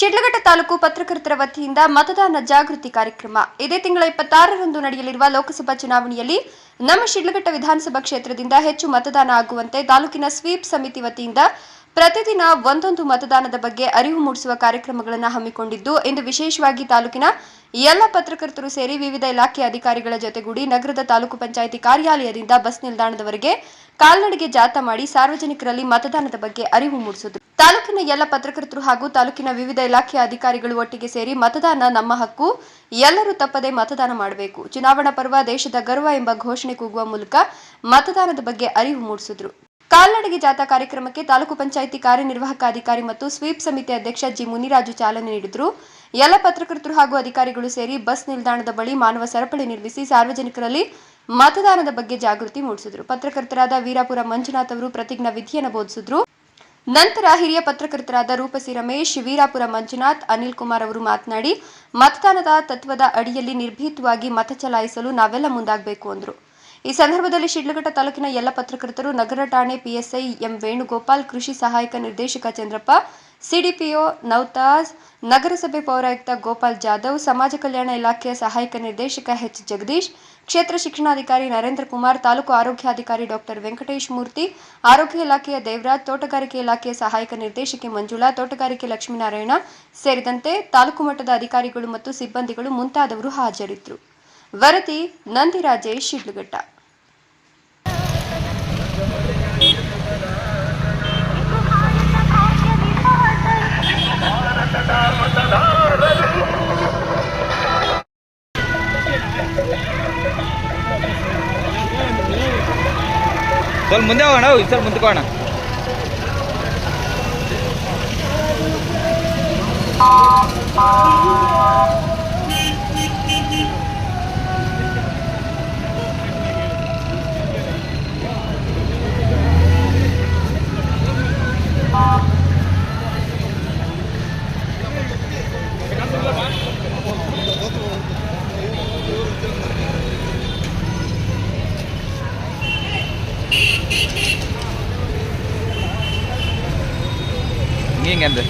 ಶಿಡ್ಲಘಟ್ಟ ತಾಲೂಕು ಪತ್ರಕರ್ತರ ವತಿಯಿಂದ ಮತದಾನ ಜಾಗೃತಿ ಕಾರ್ಯಕ್ರಮ. ಇದೇ ತಿಂಗಳ ಇಪ್ಪತ್ತಾರರಂದು ನಡೆಯಲಿರುವ ಲೋಕಸಭಾ ಚುನಾವಣೆಯಲ್ಲಿ ನಮ್ಮ ಶಿಡ್ಲಘಟ್ಟ ವಿಧಾನಸಭಾ ಕ್ಷೇತ್ರದಿಂದ ಹೆಚ್ಚು ಮತದಾನ ಆಗುವಂತೆ ತಾಲೂಕಿನ ಸ್ವೀಪ್ ಸಮಿತಿ ವತಿಯಿಂದ ಪ್ರತಿದಿನ ಒಂದೊಂದು ಮತದಾನದ ಬಗ್ಗೆ ಅರಿವು ಮೂಡಿಸುವ ಕಾರ್ಯಕ್ರಮಗಳನ್ನು ಹಮ್ಮಿಕೊಂಡಿದ್ದು, ಇಂದು ವಿಶೇಷವಾಗಿ ತಾಲೂಕಿನ ಎಲ್ಲ ಪತ್ರಕರ್ತರು ಸೇರಿ ವಿವಿಧ ಇಲಾಖೆ ಅಧಿಕಾರಿಗಳ ಜೊತೆಗೂಡಿ ನಗರದ ತಾಲೂಕು ಪಂಚಾಯಿತಿ ಕಾರ್ಯಾಲಯದಿಂದ ಬಸ್ ನಿಲ್ದಾಣದವರೆಗೆ ಕಾಲ್ನಡಿಗೆ ಜಾಥಾ ಮಾಡಿ ಸಾರ್ವಜನಿಕರಲ್ಲಿ ಮತದಾನದ ಬಗ್ಗೆ ಅರಿವು ಮೂಡಿಸಿದರು. ತಾಲೂಕಿನ ಎಲ್ಲ ಪತ್ರಕರ್ತರು ಹಾಗೂ ತಾಲೂಕಿನ ವಿವಿಧ ಇಲಾಖೆ ಅಧಿಕಾರಿಗಳು ಒಟ್ಟಿಗೆ ಸೇರಿ ಮತದಾನ ನಮ್ಮ ಹಕ್ಕು, ಎಲ್ಲರೂ ತಪ್ಪದೆ ಮತದಾನ ಮಾಡಬೇಕು. ಚುನಾವಣಾ ಪರ್ವ ದೇಶದ ಗರ್ವ ಎಂಬ ಘೋಷಣೆ ಕೂಗುವ ಮೂಲಕ ಮತದಾನದ ಬಗ್ಗೆ ಅರಿವು ಮೂಡಿಸಿದ್ರು. ಕಾಲ್ನಡಿಗೆ ಜಾಥಾ ಕಾರ್ಯಕ್ರಮಕ್ಕೆ ತಾಲೂಕು ಪಂಚಾಯಿತಿ ಕಾರ್ಯನಿರ್ವಾಹಕ ಅಧಿಕಾರಿ ಮತ್ತು ಸ್ವೀಪ್ ಸಮಿತಿ ಅಧ್ಯಕ್ಷ ಜಿ ಮುನಿರಾಜು ಚಾಲನೆ ನೀಡಿದರು. ಎಲ್ಲ ಪತ್ರಕರ್ತರು ಹಾಗೂ ಅಧಿಕಾರಿಗಳು ಸೇರಿ ಬಸ್ ನಿಲ್ದಾಣದ ಬಳಿ ಮಾನವ ಸರಪಳಿ ನಿರ್ಮಿಸಿ ಸಾರ್ವಜನಿಕರಲ್ಲಿ ಮತದಾನದ ಬಗ್ಗೆ ಜಾಗೃತಿ ಮೂಡಿಸಿದರು. ಪತ್ರಕರ್ತರಾದ ವೀರಾಪುರ ಮಂಜುನಾಥ್ ಅವರು ಪ್ರತಿಜ್ಞಾ ವಿಧಿಯನ್ನು ಬೋಧಿಸಿದ್ರು. ನಂತರ ಹಿರಿಯ ಪತ್ರಕರ್ತರಾದ ರೂಪಸಿ ರಮೇಶ್, ವೀರಾಪುರ ಮಂಜುನಾಥ್, ಅನಿಲ್ ಕುಮಾರ್ ಅವರು ಮಾತನಾಡಿ, ಮತದಾನದ ತತ್ವದ ಅಡಿಯಲ್ಲಿ ನಿರ್ಭೀತವಾಗಿ ಮತ ಚಲಾಯಿಸಲು ನಾವೆಲ್ಲ ಮುಂದಾಗಬೇಕು ಅಂದರು. ಈ ಸಂದರ್ಭದಲ್ಲಿ ಶಿಡ್ಲಘಟ್ಟ ತಾಲೂಕಿನ ಎಲ್ಲ ಪತ್ರಕರ್ತರು, ನಗರ ಠಾಣೆ ಪಿಎಸ್ಐ ಎಂ ವೇಣುಗೋಪಾಲ್, ಕೃಷಿ ಸಹಾಯಕ ನಿರ್ದೇಶಕ ಚಂದ್ರಪ್ಪ, ಸಿಡಿಪಿಒ ನೌತಾಜ್, ನಗರಸಭೆ ಪೌರಾಯುಕ್ತ ಗೋಪಾಲ್ ಜಾಧವ್, ಸಮಾಜ ಕಲ್ಯಾಣ ಇಲಾಖೆಯ ಸಹಾಯಕ ನಿರ್ದೇಶಕ ಎಚ್ ಜಗದೀಶ್, ಕ್ಷೇತ್ರ ಶಿಕ್ಷಣಾಧಿಕಾರಿ ನರೇಂದ್ರ ಕುಮಾರ್, ತಾಲೂಕು ಆರೋಗ್ಯಾಧಿಕಾರಿ ಡಾಕ್ಟರ್ ವೆಂಕಟೇಶ್ ಮೂರ್ತಿ, ಆರೋಗ್ಯ ಇಲಾಖೆಯ ದೇವರಾಜ್, ತೋಟಗಾರಿಕೆ ಇಲಾಖೆಯ ಸಹಾಯಕ ನಿರ್ದೇಶಕಿ ಮಂಜುಳಾ, ತೋಟಗಾರಿಕೆ ಲಕ್ಷ್ಮೀನಾರಾಯಣ ಸೇರಿದಂತೆ ತಾಲೂಕು ಮಟ್ಟದ ಅಧಿಕಾರಿಗಳು ಮತ್ತು ಸಿಬ್ಬಂದಿಗಳು ಮುಂತಾದವರು ಹಾಜರಿದ್ದರು. ವರದಿ ನಂದಿರಾಜೇಶ್ ಶಿಡ್ಲಘಟ್ಟ. ಸ್ವಲ್ಪ ಮುಂದೆ ಹೋಗೋಣ ಈ ಸ್ವಲ್ಪ ಮುಂದಕ್ಕೆ ಹೋಗೋಣ. ಹಿಂಗೆ ಅಂದ್ರೆ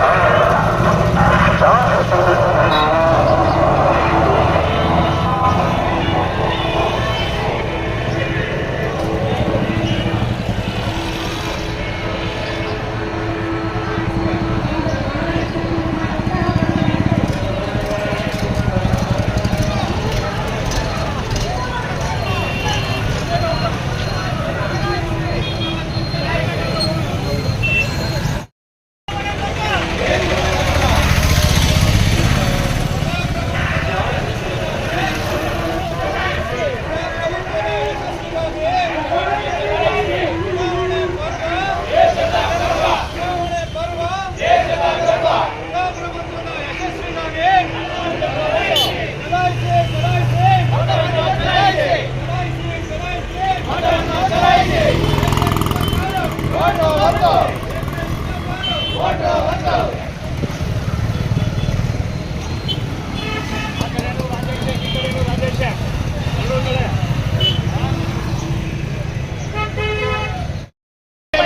Uh-huh.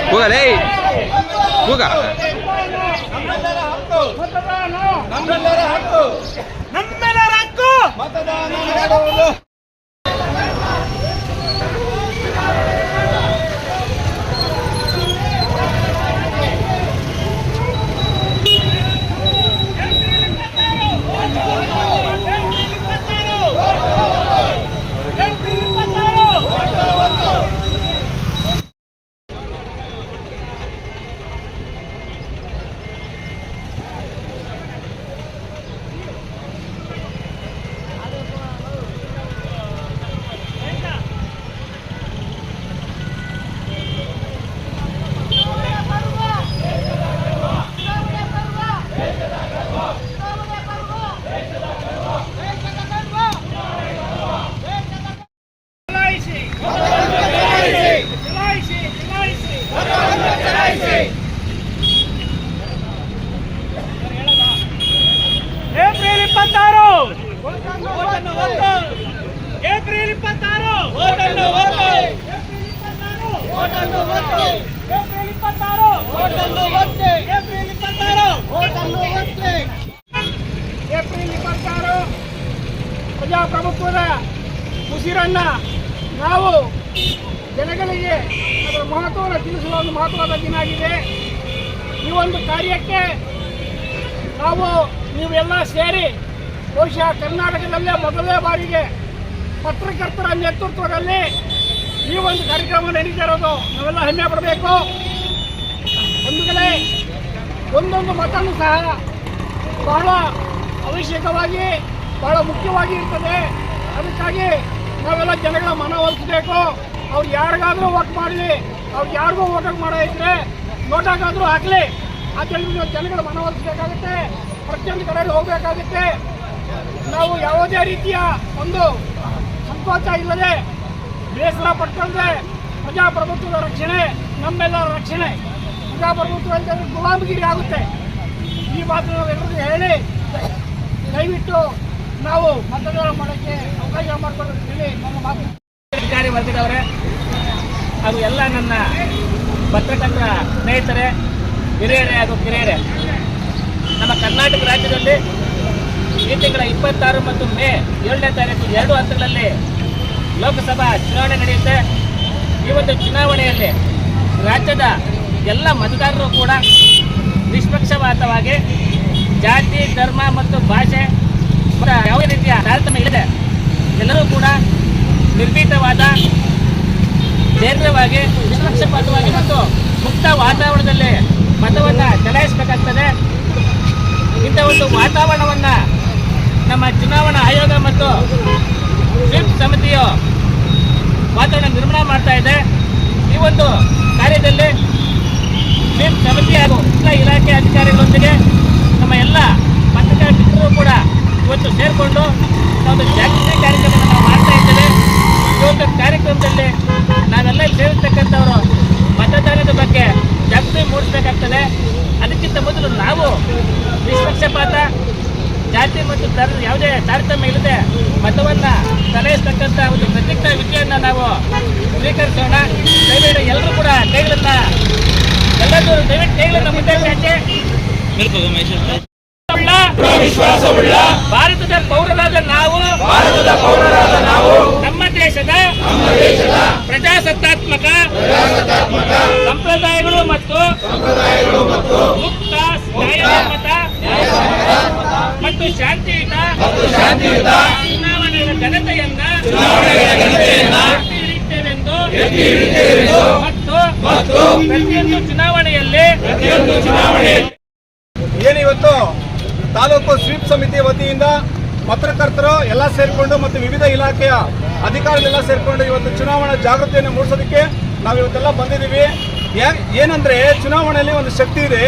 ಕೂಗಲೇ ಕೂಗ ನಮ್ಮೆಲ್ಲರ ಹಕ್ಕು. ನಮ್ಮೆಲ್ಲರ ಹಕ್ಕು. ಮತದಾನ ಪ್ರಜಾಪ್ರಭುತ್ವದ ಉಸಿರನ್ನ ನಾವು ಜನಗಳಿಗೆ ಅದರ ಮಹತ್ವವನ್ನು ತಿಳಿಸುವ ಒಂದು ಮಹತ್ವದ ದಿನ ಆಗಿದೆ. ಈ ಒಂದು ಕಾರ್ಯಕ್ಕೆ ನಾವು ನೀವೆಲ್ಲ ಸೇರಿ ಬಹುಶಃ ಕರ್ನಾಟಕದಲ್ಲೇ ಮೊದಲನೇ ಬಾರಿಗೆ ಪತ್ರಕರ್ತರ ನೇತೃತ್ವದಲ್ಲಿ ಈ ಒಂದು ಕಾರ್ಯಕ್ರಮ ನಡೀತಾ ಇರೋದು. ನಾವೆಲ್ಲ ಹೆಮ್ಮೆ ಪಡಬೇಕು. ಒಂದುಗಳೇ ಒಂದೊಂದು ಮತನೂ ಸಹ ಬಹಳ ಅವಶ್ಯಕವಾಗಿ ಬಹಳ ಮುಖ್ಯವಾಗಿ ಇರ್ತದೆ. ಅದಕ್ಕಾಗಿ ನಾವೆಲ್ಲ ಜನಗಳ ಮನವೊಲಿಸಬೇಕು ಅವ್ರು ಯಾರಿಗಾದ್ರೂ ವೋಟ್ ಮಾಡಲಿ. ಅವ್ರು ಯಾರಿಗೂ ವೋಟ್ ಮಾಡೋ ಇದ್ರೆ ನೋಟಾಗಾದ್ರೂ ಹಾಕಲಿ. ಆ ಜನಗಳ ಜನಗಳ ಮನವೊಲಿಸಬೇಕಾಗುತ್ತೆ ಪ್ರತಿಯೊಂದು ಕಡೆ ಹೋಗಬೇಕಾಗುತ್ತೆ. ನಾವು ಯಾವುದೇ ರೀತಿಯ ಒಂದು ಸಂಕೋಚ ಇಲ್ಲದೆ ಬೇಸರ ಪಟ್ಕೊಂಡ್ರೆ ಪ್ರಜಾಪ್ರಭುತ್ವದ ರಕ್ಷಣೆ, ನಮ್ಮೆಲ್ಲರ ರಕ್ಷಣೆ. ಪ್ರಜಾಪ್ರಭುತ್ವ ಅಂತಂದ್ರೆ ಗುಲಾಮಗಿರಿ ಆಗುತ್ತೆ. ಈ ಮಾತು ನಾವೆಲ್ಲರಿಗೂ ಹೇಳಿ, ದಯವಿಟ್ಟು ನಾವು ಮತದಾನ ಮಾಡೋಕ್ಕೆ ಅವಕಾಶ ಮಾಡಿಕೊಡ್ತೀವಿ ನಮ್ಮ ಮಾತು. ಅಧಿಕಾರಿ ಹಾಗೂ ಎಲ್ಲ ನನ್ನ ಪತ್ರಕರ್ತರ ಸ್ನೇಹಿತರೆ, ಹಿರಿಯರೇ ಹಾಗೂ ಕಿರಿಯರೇ. ನಮ್ಮ ಕರ್ನಾಟಕ ರಾಜ್ಯದಲ್ಲಿ ಈ ತಿಂಗಳ ಇಪ್ಪತ್ತಾರು ಮತ್ತು ಮೇ ಏಳನೇ ತಾರೀಕು ಎರಡು ಹಂತಗಳಲ್ಲಿ ಲೋಕಸಭಾ ಚುನಾವಣೆ ನಡೆಯುತ್ತೆ. ಈ ಒಂದು ಚುನಾವಣೆಯಲ್ಲಿ ರಾಜ್ಯದ ಎಲ್ಲ ಮತದಾರರು ಕೂಡ ನಿಷ್ಪಕ್ಷಪಾತವಾಗಿ ಜಾತಿ, ಧರ್ಮ ಮತ್ತು ಭಾಷೆ ಮತ್ತು ಯಾವುದೇ ರೀತಿಯ ತಾರತಮ್ಯ ಇಲ್ಲದೆ ಎಲ್ಲರೂ ಕೂಡ ನಿರ್ಭೀತವಾದ, ನೇರವಾಗಿ ನಿಷ್ಪಕ್ಷಪಾತವಾಗಿ ಮತ್ತು ಮುಕ್ತ ವಾತಾವರಣದಲ್ಲಿ ಮತವನ್ನು ಚಲಾಯಿಸಬೇಕಾಗ್ತದೆ. ಇಂಥ ಒಂದು ವಾತಾವರಣವನ್ನು ನಮ್ಮ ಚುನಾವಣಾ ಆಯೋಗ ಮತ್ತು ಸ್ವಿಪ್ ಸಮಿತಿಯು ವಾತಾವರಣ ನಿರ್ಮಾಣ ಮಾಡ್ತಾ ಇದೆ. ಈ ಒಂದು ಕಾರ್ಯದಲ್ಲಿ ಸ್ವಿಪ್ ಸಮಿತಿ ಹಾಗೂ ಇಲಾಖೆ ಅಧಿಕಾರಿಗಳೊಂದಿಗೆ ನಮ್ಮ ಎಲ್ಲ ಪತ್ರಿಕಾ ಮಿತ್ರರು ಕೂಡ ಇವತ್ತು ಸೇರಿಕೊಂಡು ಒಂದು ಜಾಗೃತಿ ಕಾರ್ಯಕ್ರಮವನ್ನು ನಾವು ಮಾಡ್ತಾ ಇದ್ದೇವೆ. ಒಂದು ಕಾರ್ಯಕ್ರಮದಲ್ಲಿ ನಾವೆಲ್ಲ ಸೇರಿರ್ತಕ್ಕಂಥವರು ಮತದಾನದ ಬಗ್ಗೆ ಜಾಗೃತಿ ಮೂಡಿಸಬೇಕಾಗ್ತದೆ. ಅದಕ್ಕಿಂತ ಮೊದಲು ನಾವು ನಿಷ್ಪಕ್ಷಪಾತ, ಜಾತಿ ಮತ್ತು ತರ ಯಾವುದೇ ತಾರತಮ್ಯ ಇಲ್ಲದೆ ಮತವನ್ನು ಸಲಹಿಸ್ತಕ್ಕಂಥ ಒಂದು ಪ್ರತಿಜ್ಞಾ ವಿಜಯನ್ನು ನಾವು ಸ್ವೀಕರಿಸೋಣ. ದಯವಿಟ್ಟು ಎಲ್ಲರೂ ಕೂಡ ಕೈಗಳನ್ನು, ಎಲ್ಲರೂ ದಯವಿಟ್ಟು ಕೈಗಳನ್ನು ಮುಂದೆ ವಿಶ್ವಾಸವುಳ್ಳ ಭಾರತದ ಪೌರರಾದ ನಾವು ಭಾರತದ ಪೌರರಾದ ನಾವು ನಮ್ಮ ದೇಶದ ನಮ್ಮ ದೇಶದ ಪ್ರಜಾಸತ್ತಾತ್ಮಕ ಸಂಪ್ರದಾಯಗಳು ಮತ್ತು ಮುಕ್ತ ನ್ಯಾಯಸಮ್ಮತ ಮತ್ತು ಶಾಂತಿಯುತ ಚುನಾವಣೆಯ ಘನತೆಯನ್ನ ಎತ್ತಿ ಹಿಡಿಯುತ್ತೇವೆಂದು ಮತ್ತು ಪ್ರತಿಯೊಂದು ಚುನಾವಣೆಯಲ್ಲಿ ಏನಿವತ್ತು ತಾಲೂಕು ಸ್ವೀಪ್ ಸಮಿತಿ ವತಿಯಿಂದ ಪತ್ರಕರ್ತರು ಎಲ್ಲ ಸೇರಿಕೊಂಡು ಮತ್ತು ವಿವಿಧ ಇಲಾಖೆಯ ಅಧಿಕಾರಿಗಳೆಲ್ಲ ಸೇರಿಕೊಂಡು ಇವತ್ತು ಚುನಾವಣಾ ಜಾಗೃತಿಯನ್ನು ಮೂಡಿಸೋದಕ್ಕೆ ನಾವು ಇವತ್ತೆಲ್ಲ ಬಂದಿದ್ದೀವಿ. ಏನಂದ್ರೆ ಚುನಾವಣೆಯಲ್ಲಿ ಒಂದು ಶಕ್ತಿ ಇದೆ.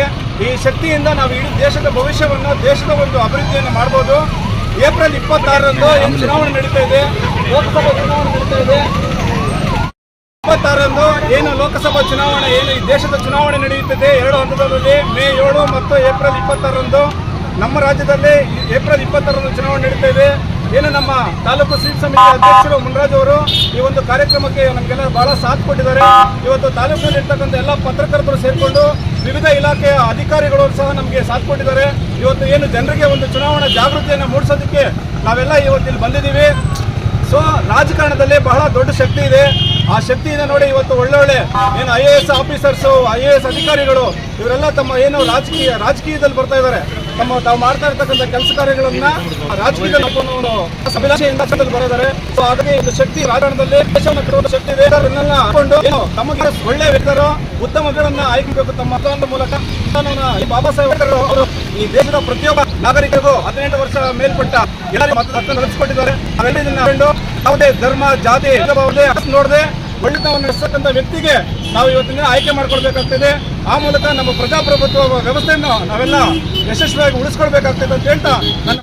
ಈ ಶಕ್ತಿಯಿಂದ ನಾವು ಇಡೀ ದೇಶದ ಭವಿಷ್ಯವನ್ನು, ದೇಶದ ಒಂದು ಅಭಿವೃದ್ಧಿಯನ್ನು ಮಾಡ್ಬೋದು. ಏಪ್ರಿಲ್ ಇಪ್ಪತ್ತಾರರಂದು ಏನು ಚುನಾವಣೆ ನಡೀತಾ ಇದೆ. ಲೋಕಸಭಾ ಚುನಾವಣೆ ನಡೀತಾ ಇದೆ. ಇಪ್ಪತ್ತಾರರಂದು ಏನು ಲೋಕಸಭಾ ಚುನಾವಣೆ, ಏನು ಈ ದೇಶದ ಚುನಾವಣೆ ನಡೆಯುತ್ತಿದೆ ಎರಡು ಹಂತದಲ್ಲಿ ಮೇ ಏಳು ಮತ್ತು ಏಪ್ರಿಲ್ ಇಪ್ಪತ್ತಾರರಂದು ನಮ್ಮ ರಾಜ್ಯದಲ್ಲಿ ಏಪ್ರಿಲ್ ಇಪ್ಪತ್ತರಂದು ಚುನಾವಣೆ ನಡೀತಾ ಏನು ನಮ್ಮ ತಾಲೂಕು ಸ್ವೀಪ್ ಸಮಿತಿ ಅಧ್ಯಕ್ಷರು ಮುನ್ರಾಜ್ ಅವರು ಈ ಒಂದು ಕಾರ್ಯಕ್ರಮಕ್ಕೆ ನಮಗೆಲ್ಲ ಬಹಳ ಸಾಥ್ ಕೊಟ್ಟಿದ್ದಾರೆ. ಇವತ್ತು ತಾಲೂಕಿನಲ್ಲಿ ಇರ್ತಕ್ಕಂಥ ಎಲ್ಲ ಪತ್ರಕರ್ತರು ಸೇರಿಕೊಂಡು ವಿವಿಧ ಇಲಾಖೆಯ ಅಧಿಕಾರಿಗಳು ಸಹ ನಮಗೆ ಸಾಥ್ ಕೊಟ್ಟಿದ್ದಾರೆ. ಇವತ್ತು ಏನು ಜನರಿಗೆ ಒಂದು ಚುನಾವಣಾ ಜಾಗೃತಿಯನ್ನು ಮೂಡಿಸೋದಕ್ಕೆ ನಾವೆಲ್ಲ ಇವತ್ತಿಲ್ಲಿ ಬಂದಿದ್ದೀವಿ. ಸೊ ರಾಜಕಾರಣದಲ್ಲಿ ಬಹಳ ದೊಡ್ಡ ಶಕ್ತಿ ಇದೆ. ಆ ಶಕ್ತಿಯಿಂದ ನೋಡಿ ಇವತ್ತು ಒಳ್ಳೊಳ್ಳೆ ಏನು I A S officers I A S ಅಧಿಕಾರಿಗಳು, ಇವರೆಲ್ಲ ತಮ್ಮ ಏನು ರಾಜಕೀಯ, ರಾಜಕೀಯದಲ್ಲಿ ಬರ್ತಾ ಇದ್ದಾರೆ. ತಮ್ಮ ತಾವು ಮಾಡ್ತಾ ಇರ್ತಕ್ಕಂಥ ಕೆಲಸ ಕಾರ್ಯಗಳನ್ನ ರಾಜಕೀಯದಲ್ಲಿ ಬರೋದಾರೆ ಸೊ ಹಾಗಾಗಿ ಒಂದು ಶಕ್ತಿ ರಾಜಕಾರಣದಲ್ಲಿ ದೇಶವನ್ನು ಕಟ್ಟುವ ಶಕ್ತಿ ಹಾಕೊಂಡು ಏನು ತಮಗೆ ಒಳ್ಳೆ ವ್ಯಕ್ತರು ಉತ್ತಮ ಆಯ್ಕೆಬೇಕು ತಮ್ಮ ಮತದಾನದ ಮೂಲಕ. ಬಾಬಾ ಸಾಹೇಬ್ ಅವರು ಈ ದೇಶದ ಪ್ರತಿಯೊಬ್ಬ ನಾಗರಿಕರಿಗೂ ಹದಿನೆಂಟು ವರ್ಷ ಮೇಲ್ಪಟ್ಟ ಎಲ್ಲರಿಗೂ ಮತದಾನ ನಡೆಸಿಕೊಟ್ಟಿದ್ದಾರೆ. ಯಾವುದೇ ಧರ್ಮ, ಜಾತಿ ನೋಡದೆ ಒಳ್ಳೆತನವನ್ನು ನಡೆಸತಕ್ಕಂಥ ವ್ಯಕ್ತಿಗೆ ನಾವು ಇವತ್ತಿನ ಆಯ್ಕೆ ಮಾಡ್ಕೊಳ್ಬೇಕಾಗ್ತದೆ. ಆ ಮೂಲಕ ನಮ್ಮ ಪ್ರಜಾಪ್ರಭುತ್ವ ವ್ಯವಸ್ಥೆಯನ್ನು ನಾವೆಲ್ಲ ಯಶಸ್ವಿಯಾಗಿ ಉಳಿಸ್ಕೊಳ್ಬೇಕಾಗ್ತದೆ ಅಂತ ಹೇಳ್ತಾ ನನ್ನ